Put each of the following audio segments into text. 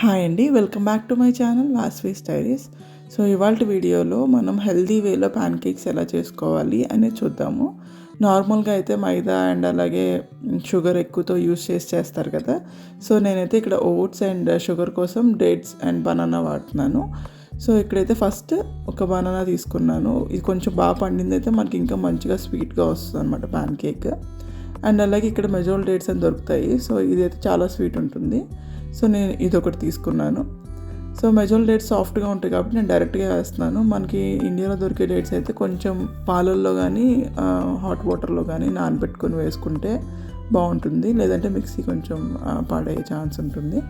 Hi అండి welcome back to my channel Vasvi stories. So ఇవాళ వీడియోలో మనం హెల్దీ వేలో ప్యాన్ కేక్స్ ఎలా చేసుకోవాలి అనేది చూద్దాము. నార్మల్గా అయితే మైదా అండ్ అలాగే షుగర్ ఎక్కువతో యూస్ చేసి చేస్తారు కదా. సో నేనైతే ఇక్కడ ఓట్స్ అండ్ షుగర్ కోసం డేట్స్ అండ్ బనానా వాడుతున్నాను. సో ఇక్కడైతే ఫస్ట్ ఒక బనానా తీసుకున్నాను. ఇది కొంచెం బాగా పండింది అయితే మనకి ఇంకా మంచిగా స్వీట్గా వస్తుంది అనమాట ప్యాన్ కేక్ అండ్ అలాగే ఇక్కడ మెజోల్ డేట్స్ అని దొరుకుతాయి. సో ఇదైతే చాలా స్వీట్ ఉంటుంది. సో నేను ఇది ఒకటి తీసుకున్నాను. సో మెజోల్ డేట్స్ సాఫ్ట్గా ఉంటాయి కాబట్టి నేను డైరెక్ట్గా వేస్తున్నాను. మనకి ఇండియాలో దొరికే డేట్స్ అయితే కొంచెం పాలల్లో కానీ హాట్ వాటర్లో కానీ నానబెట్టుకొని వేసుకుంటే బాగుంటుంది. లేదంటే మిక్సీ కొంచెం పాడయ్యే ఛాన్స్ ఉంటుంది.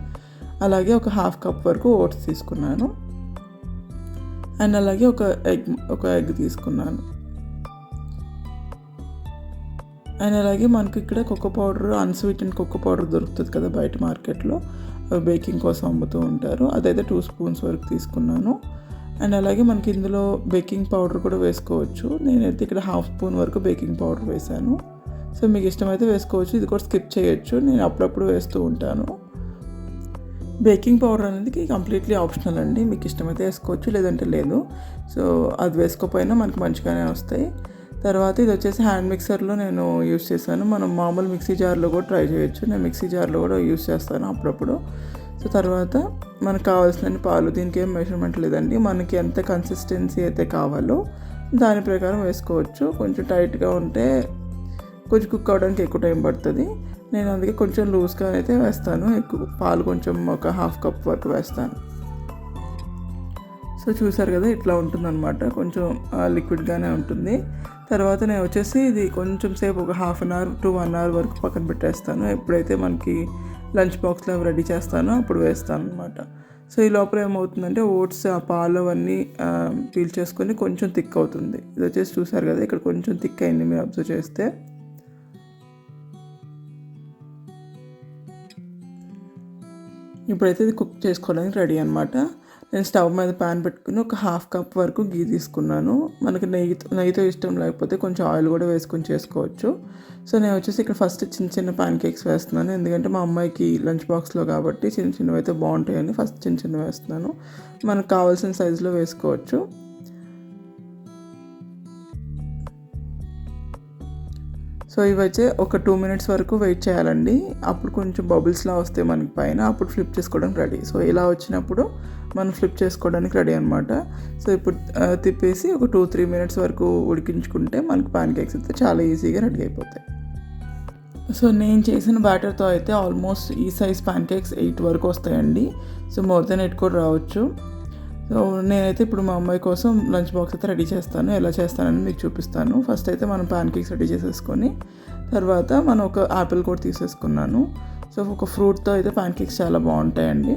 అలాగే ఒక హాఫ్ కప్ వరకు ఓట్స్ తీసుకున్నాను. అండ్ అలాగే ఒక ఎగ్ ఒక ఎగ్ తీసుకున్నాను. అండ్ అలాగే మనకి ఇక్కడ cocoa powder unsweet and cocoa powder దొరుకుతుంది కదా బయట మార్కెట్లో. బేకింగ్ కోసం అమ్ముతూ ఉంటారు. అదైతే టూ స్పూన్స్ వరకు తీసుకున్నాను. అండ్ అలాగే మనకి ఇందులో బేకింగ్ పౌడర్ కూడా వేసుకోవచ్చు. నేనైతే ఇక్కడ హాఫ్ స్పూన్ వరకు బేకింగ్ పౌడర్ వేసాను సో మీకు ఇష్టమైతే వేసుకోవచ్చు. ఇది కూడా స్కిప్ చేయొచ్చు. నేను అప్పుడప్పుడు వేస్తూ ఉంటాను. బేకింగ్ పౌడర్ అనేది కంప్లీట్లీ ఆప్షనల్ అండి. మీకు ఇష్టమైతే వేసుకోవచ్చు లేదంటే లేదు. సో అది వేసుకోకపోయినా మనకి మంచిగానే వస్తాయి. తర్వాత ఇది వచ్చేసి హ్యాండ్ మిక్సర్లో నేను యూస్ చేశాను. మనం మామూలు మిక్సీ జార్లో కూడా ట్రై చేయొచ్చు. నేను మిక్సీ జార్లో కూడా యూస్ చేస్తాను అప్పుడప్పుడు. సో తర్వాత మనకు కావాల్సిన పాలు దీనికి ఏం మెషర్మెంట్ లేదండి. మనకి ఎంత కన్సిస్టెన్సీ అయితే కావాలో దాని ప్రకారం వేసుకోవచ్చు. కొంచెం టైట్గా ఉంటే కొంచెం కుక్ అవడానికి ఎక్కువ టైం పడుతుంది. నేను అందుకే కొంచెం లూజ్గా అయితే వేస్తాను. ఎక్కువ పాలు కొంచెం ఒక హాఫ్ కప్ వరకు వేస్తాను. సో చూసారు కదా ఇట్లా ఉంటుందన్నమాట. కొంచెం లిక్విడ్గానే ఉంటుంది. తర్వాత నేను వచ్చేసి ఇది కొంచెం సేపు ఒక half an hour to one hour వరకు పక్కన పెట్టేస్తాను. ఎప్పుడైతే మనకి లంచ్ బాక్స్లో రెడీ చేస్తానో అప్పుడు వేస్తాను అనమాట సో ఈ లోపల ఏమవుతుందంటే ఓట్స్ ఆ పాలు అవన్నీ పీల్ చేసుకొని కొంచెం థిక్ అవుతుంది. ఇది వచ్చేసి చూసారు కదా ఇక్కడ కొంచెం థిక్ అయింది మీరు అబ్జర్వ్ చేస్తే. ఇప్పుడైతే ఇది కుక్ చేసుకోవడానికి రెడీ అనమాట నేను స్టవ్ మీద పాన్ పెట్టుకుని ఒక హాఫ్ కప్ వరకు గీ తీసుకున్నాను. మనకి నెయ్యితో నెయ్యితో ఇష్టం లేకపోతే కొంచెం ఆయిల్ కూడా వేసుకొని చేసుకోవచ్చు. సో నేను వచ్చేసి ఇక్కడ ఫస్ట్ చిన్న చిన్న ప్యాన్ కేక్స్ వేస్తున్నాను. ఎందుకంటే మా అమ్మాయికి లంచ్ బాక్స్లో కాబట్టి చిన్న చిన్నవి అయితే బాగుంటాయని ఫస్ట్ చిన్న చిన్నవి వేస్తున్నాను. మనకు కావాల్సిన సైజులో వేసుకోవచ్చు. సో ఇవి ఒక టూ మినిట్స్ వరకు వెయిట్ చేయాలండి. అప్పుడు కొంచెం బబుల్స్లా వస్తే మనకి పైన అప్పుడు ఫ్లిప్ చేసుకోవడానికి రెడీ. సో ఇలా వచ్చినప్పుడు మనం ఫ్లిప్ చేసుకోవడానికి రెడీ అనమాట సో ఇప్పుడు తిప్పేసి ఒక టూ త్రీ మినిట్స్ వరకు ఉడికించుకుంటే మనకి పాన్ కేక్స్ అయితే చాలా ఈజీగా రెడీ అయిపోతాయి. సో నేను చేసిన బ్యాటర్తో అయితే ఆల్మోస్ట్ ఈ సైజ్ పాన్ కేక్స్ ఎయిట్ వరకు వస్తాయండి. సో మోర్ దెన్ ఎయిట్ కూడా రావచ్చు. సో నేనైతే ఇప్పుడు మా అమ్మాయి కోసం లంచ్ బాక్స్ అయితే రెడీ చేస్తాను. ఎలా చేస్తానని మీకు చూపిస్తాను. ఫస్ట్ అయితే మనం ప్యాన్ కేక్స్ రెడీ చేసేసుకొని తర్వాత మనం ఒక యాపిల్ కూడా తీసేసుకున్నాను. సో ఒక ఫ్రూట్తో అయితే ప్యాన్ కేక్స్ చాలా బాగుంటాయండి.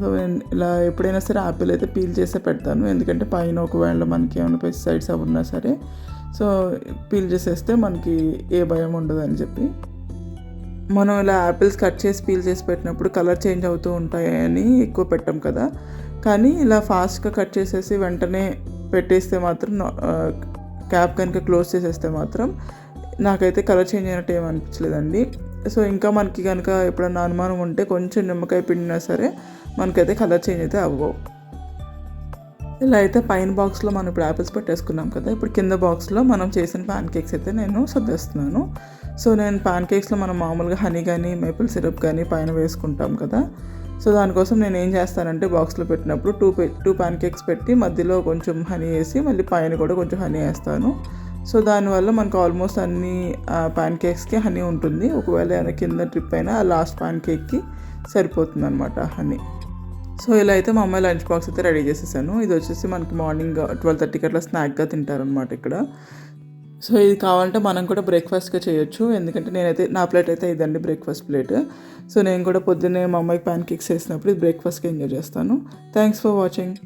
సో ఇలా ఎప్పుడైనా సరే యాపిల్ అయితే పీల్ చేసే పెడతాను. ఎందుకంటే పైన ఒకవేళ మనకి ఏమైనా పెస్టిసైడ్స్ అవి ఉన్నా సరే సో పీల్ చేసేస్తే మనకి ఏ భయం ఉండదు అని చెప్పి. మనం ఇలా యాపిల్స్ కట్ చేసి పీల్ చేసి పెట్టినప్పుడు కలర్ చేంజ్ అవుతూ ఉంటాయని ఎక్కువ పెట్టాం కదా. కానీ ఇలా ఫాస్ట్గా కట్ చేసేసి వెంటనే పెట్టేస్తే మాత్రం క్యాప్ కనుక క్లోజ్ చేసేస్తే మాత్రం నాకైతే కలర్ చేంజ్ అయినట్టు ఏమి అనిపించలేదండి. సో ఇంకా మనకి కనుక ఎప్పుడన్నా అనుమానం ఉంటే కొంచెం నిమ్మకాయ పిండినా సరే మనకైతే కలర్ చేంజ్ అయితే అవ్వవు. ఇలా అయితే పైన బాక్స్లో మనం ఇప్పుడు యాపిల్స్ పెట్టేసుకున్నాం కదా ఇప్పుడు కింద బాక్స్లో మనం చేసిన ప్యాన్ కేక్స్ అయితే నేను సర్దేస్తున్నాను. సో నేను ప్యాన్ కేక్స్లో మనం మామూలుగా హనీ కానీ మేపుల్ సిరప్ కానీ పైన వేసుకుంటాం కదా. సో దానికోసం నేను ఏం చేస్తానంటే బాక్స్లో పెట్టినప్పుడు టూ టూ ప్యాన్ కేక్స్ పెట్టి మధ్యలో కొంచెం హనీ వేసి మళ్ళీ పైన కూడా కొంచెం హనీ వేస్తాను. సో దానివల్ల మనకు ఆల్మోస్ట్ అన్ని ప్యాన్ కేక్స్కి హనీ ఉంటుంది. ఒకవేళ కింద ట్రిప్ అయినా ఆ లాస్ట్ ప్యాన్ కేక్కి సరిపోతుంది అనమాట హనీ. సో ఇలా అయితే మా అమ్మాయి లంచ్ బాక్స్ అయితే రెడీ చేసేసాను. ఇది వచ్చేసి మనకి మార్నింగ్ ట్వెల్వ్ థర్టీకి అట్లా స్నాక్గా తింటారనమాట ఇక్కడ. సో ఇది కావాలంటే మనం కూడా బ్రేక్ఫాస్ట్గా చేయొచ్చు. ఎందుకంటే నేనైతే నా ప్లేట్ అయితే ఇదండి బ్రేక్ఫాస్ట్ ప్లేట్. సో నేను కూడా పొద్దున్నే మా అమ్మాయికి ప్యాన్ కేక్స్ వేసినప్పుడు ఇది బ్రేక్ఫాస్ట్గా ఎంజాయ్ చేస్తాను. Thanks for watching.